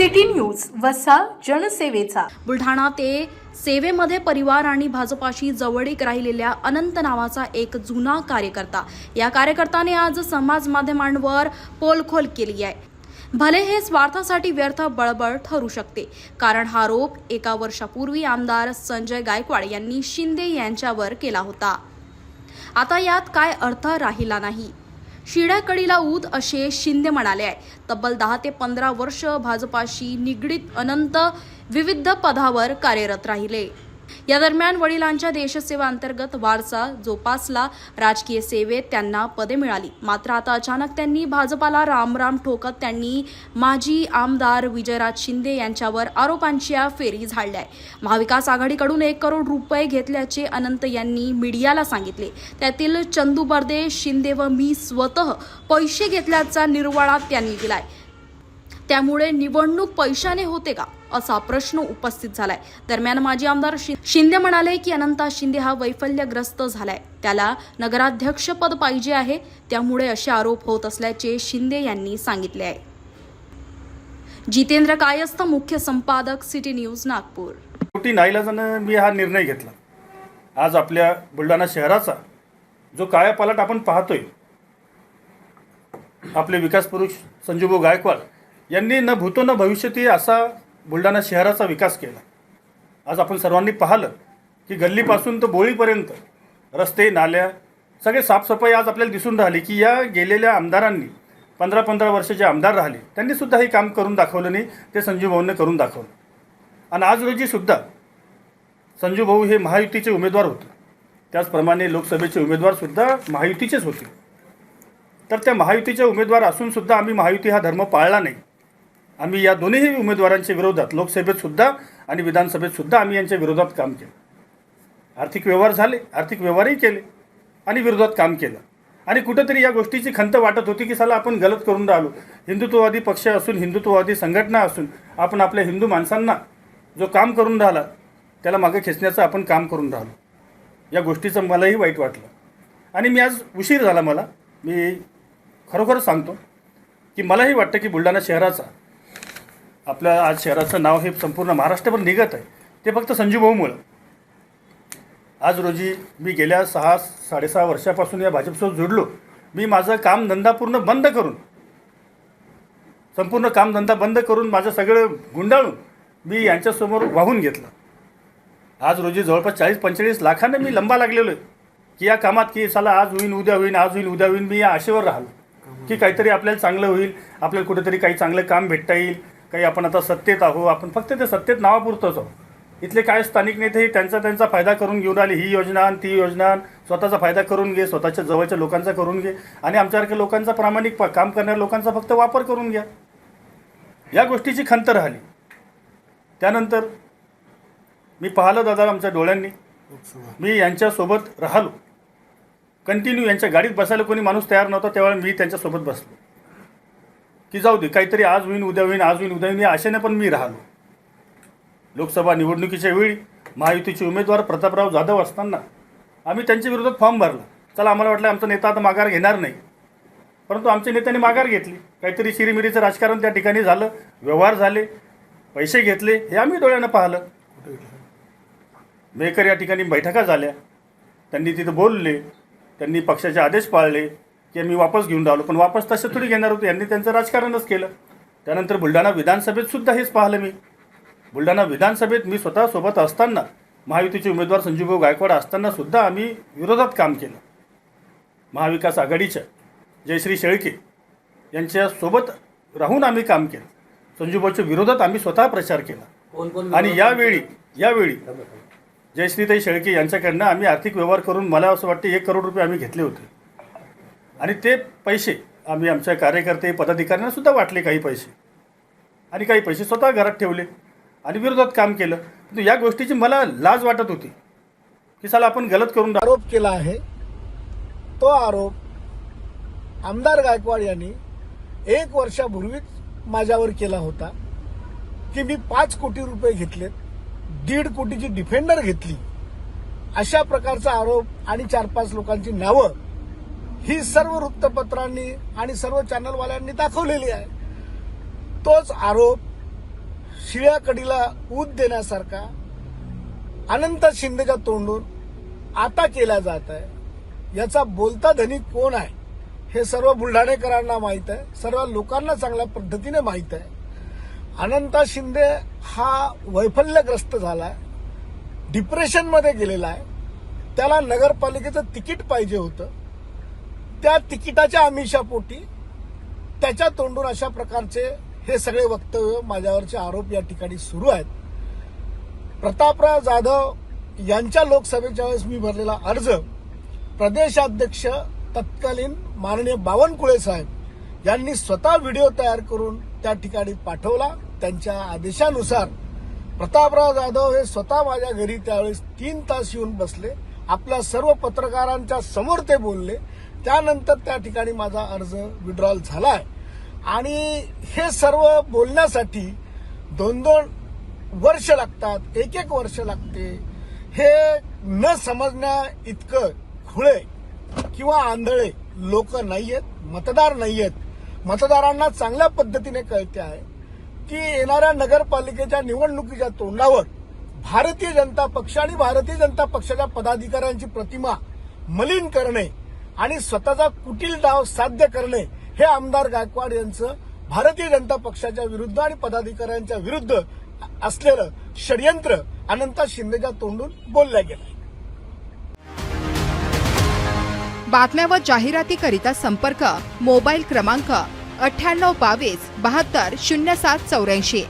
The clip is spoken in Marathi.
सिटी न्यूज वसा जनसेवेचा. बुलढाणा ते सेवेमध्ये परिवार आणि भाजपाशी जवळीक राहिलेल्या अनंत नावाचा एक जुना कार्यकर्ता. या कार्यकर्त्याने आज समाज माध्यमांवर पोलखोल केली आहे. भले हे स्वार्थासाठी व्यर्थ बळबळ ठरू शकते कारण हा आरोप एका वर्षापूर्वी आमदार संजय गायकवाड यांनी शिंदे यांच्यावर केला होता. आता यात काय अर्थ राहिला नाही? शिड्याकडीला ऊत असे शिंदे म्हणाले आहे तब्बल दहा ते पंधरा वर्ष भाजपाशी निगडीत अनंत विविध पदावर कार्यरत राहिले. या दरम्यान वडिलांच्या देशसेवा अंतर्गत वारसा जोपासला राजकीय सेवेत त्यांना पदे मिळाली. मात्र आता अचानक त्यांनी भाजपाला रामराम ठोकत त्यांनी माजी आमदार विजयराज शिंदे यांच्यावर आरोपांच्या फेरी झाडल्या महाविकास आघाडीकडून एक करोड रुपये घेतल्याचे अनंत यांनी मीडियाला सांगितले. त्यातील चंदू बर्दे शिंदे व मी स्वतः पैसे घेतल्याचा निर्वाळा त्यांनी दिलाय. त्यामुळे निवडणूक पैशाने होते का? असा प्रश्न उपस्थित झालाय. दरम्यान माजी आमदार शिंदे म्हणाले की अनंता शिंदे हा वैफल्यग्रस्त झालाय. त्याला नगराध्यक्षपद पाहिजे आहे. त्यामुळे असे आरोप होत असल्याचे शिंदे यांनी सांगितले आहे. जितेंद्र कायस्थ मुख्य संपादक सिटी न्यूज नागपूर. शेवटी नाईलाजानं मी हा निर्णय घेतला. आज आपल्या बुलढाणा शहराचा जो कायापालट आपण पाहतोय आपले विकास पुरुष संजूभाऊ गायकवाड यांनी न भूतो न भविष्यती असा बुलढाणा शहराचा विकास केला. आज आपण सर्वांनी पाहिलं की गल्लीपासून तर बोळीपर्यंत रस्ते नाल्या सगळे साफसफाई आज आपल्याला दिसून राहिली की या गेलेल्या आमदारांनी पंधरा पंधरा वर्ष जे आमदार राहिले त्यांनीसुद्धा हे काम करून दाखवलं नाही ते संजू भाऊंनी करून दाखवलं. आणि आज रोजीसुद्धा संजू भाऊ हे महायुतीचे उमेदवार होते. त्याचप्रमाणे लोकसभेचे उमेदवारसुद्धा महायुतीचेच होते. तर त्या महायुतीचे उमेदवार असूनसुद्धा आम्ही महायुती हा धर्म पाळला नाही. आम्ही या दोन्ही उमेदवारांच्या विरोधात लोकसभेत सुद्धा आणि विधानसभेत सुद्धा आम्ही यांच्या विरोधात काम केलं. आर्थिक व्यवहार झाले आर्थिक व्यवहारही केले आणि विरोधात काम केलं. आणि कुठंतरी या गोष्टीची खंत वाटत होती की साला आपण गलत करून राहिलो. हिंदुत्ववादी पक्ष असून हिंदुत्ववादी संघटना असून आपण आपल्या हिंदू माणसांना जो काम करून राहिला त्याला मागे खेचण्याचं आपण काम करून राहिलो. या गोष्टीचं मलाही वाईट वाटलं. आणि मी आज उशीर झाला मला. मी खरोखर सांगतो की मलाही वाटतं की बुलढाणा शहराचा आपल्या आज शहराचं नाव हे संपूर्ण महाराष्ट्रभर निघत आहे. ते फक्त संजू भाऊमुळं आज रोजी मी गेल्या सहा साडेसहा वर्षापासून या भाजपसोबत जोडलो. मी माझं कामधंदा पूर्ण बंद करून संपूर्ण कामधंदा बंद करून माझं सगळं गुंडाळून मी यांच्यासमोर वाहून घेतलं. आज रोजी जवळपास चाळीस पंचेचाळीस लाखांना मी लंबा लागलेलो आहे की या कामात की चला आज होईन उद्या होईन आज होईन उद्या होईन मी या आशेवर राहिलो. की काहीतरी आपल्याला चांगलं होईल आपल्याला कुठेतरी काही चांगलं काम भेटता येईल. काही आपण आता सत्तेत आहो आपण फक्त ते सत्तेत नावापुरतंच आहो इथले काय स्थानिक नेते त्यांचा त्यांचा फायदा करून घेऊन आले. ही योजना आणि ती योजना आणि स्वतःचा फायदा करून घे स्वतःच्या जवळच्या लोकांचा करून घे आणि आमच्यासारख्या लोकांचा प्रामाणिक प- काम करणाऱ्या लोकांचा फक्त वापर करून घ्या. या गोष्टीची खंत राहिली. त्यानंतर मी पाहिलं दादा आमच्या डोळ्यांनी. मी यांच्यासोबत राहिलो. कंटिन्यू यांच्या गाडीत बसायला कोणी माणूस तयार नव्हता त्यावेळेला मी त्यांच्यासोबत बसलो. की जाऊ दे काहीतरी आज होईन उद्या होईन आज होईन उद्या होईन या आशेने पण मी राहिलो. लोकसभा निवडणुकीच्या वेळी महायुतीचे उमेदवार प्रतापराव जाधव असताना आम्ही त्यांच्या विरोधात फॉर्म भरला. चला आम्हाला वाटलं आमचा नेता आता माघार घेणार नाही. परंतु आमच्या नेत्याने माघार घेतली. काहीतरी शिरीमिरीचं राजकारण त्या ठिकाणी झालं व्यवहार झाले पैसे घेतले हे आम्ही डोळ्यानं पाहिलं. मेकर या ठिकाणी बैठका झाल्या. त्यांनी तिथं बोलले त्यांनी पक्षाचे आदेश पाळले. की मी वापस घेऊन राहिलो पण वापस तसे थोडी घेणार होते. यांनी त्यांचं राजकारणच केलं. त्यानंतर बुलढाणा विधानसभेत सुद्धा हेच पाहिलं मी. बुलढाणा विधानसभेत मी स्वतः सोबत असताना महायुतीचे उमेदवार संजूभाऊ गायकवाड असताना सुद्धा आम्ही विरोधात काम केलं. महाविकास आघाडीच्या जयश्री शेळके यांच्यासोबत राहून आम्ही काम केलं. संजूभाऊच्या विरोधात आम्ही स्वतः प्रचार केला. आणि यावेळी यावेळी जयश्रीताई शेळके यांच्याकडनं आम्ही आर्थिक व्यवहार करून मला असं वाटतं एक करोड रुपये आम्ही घेतले होते. आणि ते पैसे आम्ही आमच्या कार्यकर्ते पदाधिकाऱ्यांना सुद्धा वाटले काही पैसे. आणि काही पैसे स्वतः घरात ठेवले आणि विरोधात काम केलं. परंतु या गोष्टीची मला लाज वाटत होती की साला आपण गलत करून आरोप केला आहे. तो आरोप आमदार गायकवाड यांनी एक वर्षापूर्वीच माझ्यावर केला होता की मी पाच कोटी रुपये घेतलेत दीड कोटीची डिफेंडर घेतली. अशा प्रकारचा आरोप आणि चार पाच लोकांची नावं ही सर्व वृत्तपत्रांनी आणि सर्व चॅनलवाल्यांनी दाखवलेली आहे. तोच आरोप शिळ्या कडीला ऊत देण्यासारखा अनंत शिंदेच्या तोंडून आता केला जात आहे. याचा बोलता धनी कोण आहे? हे सर्व बुलढाणेकरांना माहीत आहे. सर्व लोकांना चांगल्या पद्धतीने माहीत आहे. अनंता शिंदे हा वैफल्यग्रस्त झालाय डिप्रेशनमध्ये गेलेला आहे. त्याला नगरपालिकेचं तिकीट पाहिजे होतं. त्या तिकिटाच्या आमिषापोटी त्याच्या तोंडून अशा प्रकारचे हे सगळे वक्तव्य माझ्यावरचे आरोप या ठिकाणी सुरू आहेत. प्रतापराव जाधव यांच्या लोकसभेच्या वेळेस मी भरलेला अर्ज प्रदेशाध्यक्ष तत्कालीन माननीय बावनकुळे साहेब यांनी स्वतः व्हिडिओ तयार करून त्या ठिकाणी पाठवला. त्यांच्या आदेशानुसार प्रतापराव जाधव हे स्वतः माझ्या घरी त्यावेळेस तीन तास येऊन बसले. आपल्या सर्व पत्रकारांच्या समोर ते बोलले. त्यानंतर त्या ठिकाणी माझा अर्ज विड्रॉल झालाय. आणि हे सर्व बोलण्यासाठी दोन दोन वर्ष लागतात एक एक वर्ष लागते. हे न समजण्या इतकं खुळे किंवा आंधळे लोक नाहीयेत मतदार नाहीयेत. मतदारांना चांगल्या पद्धतीने कळते आहे की येणाऱ्या नगरपालिकेच्या निवडणुकीच्या तोंडावर भारतीय जनता पक्ष आणि भारतीय जनता पक्षाच्या पदाधिकाऱ्यांची प्रतिमा मलिन करणे आणि स्वतःचा कुटील डाव साध्य करणे हे आमदार गायकवाड यांचं भारतीय जनता पक्षाच्या विरुद्ध आणि पदाधिकाऱ्यांच्या विरुद्ध असलेलं षडयंत्र अनंता शिंदेच्या तोंडून बोलल्या गेलं बातम्या व जाहिरातीकरिता संपर्क मोबाईल क्रमांक अठ्ठ्याण्णव बावीस बहात्तर शून्य सात चौऱ्याऐंशी.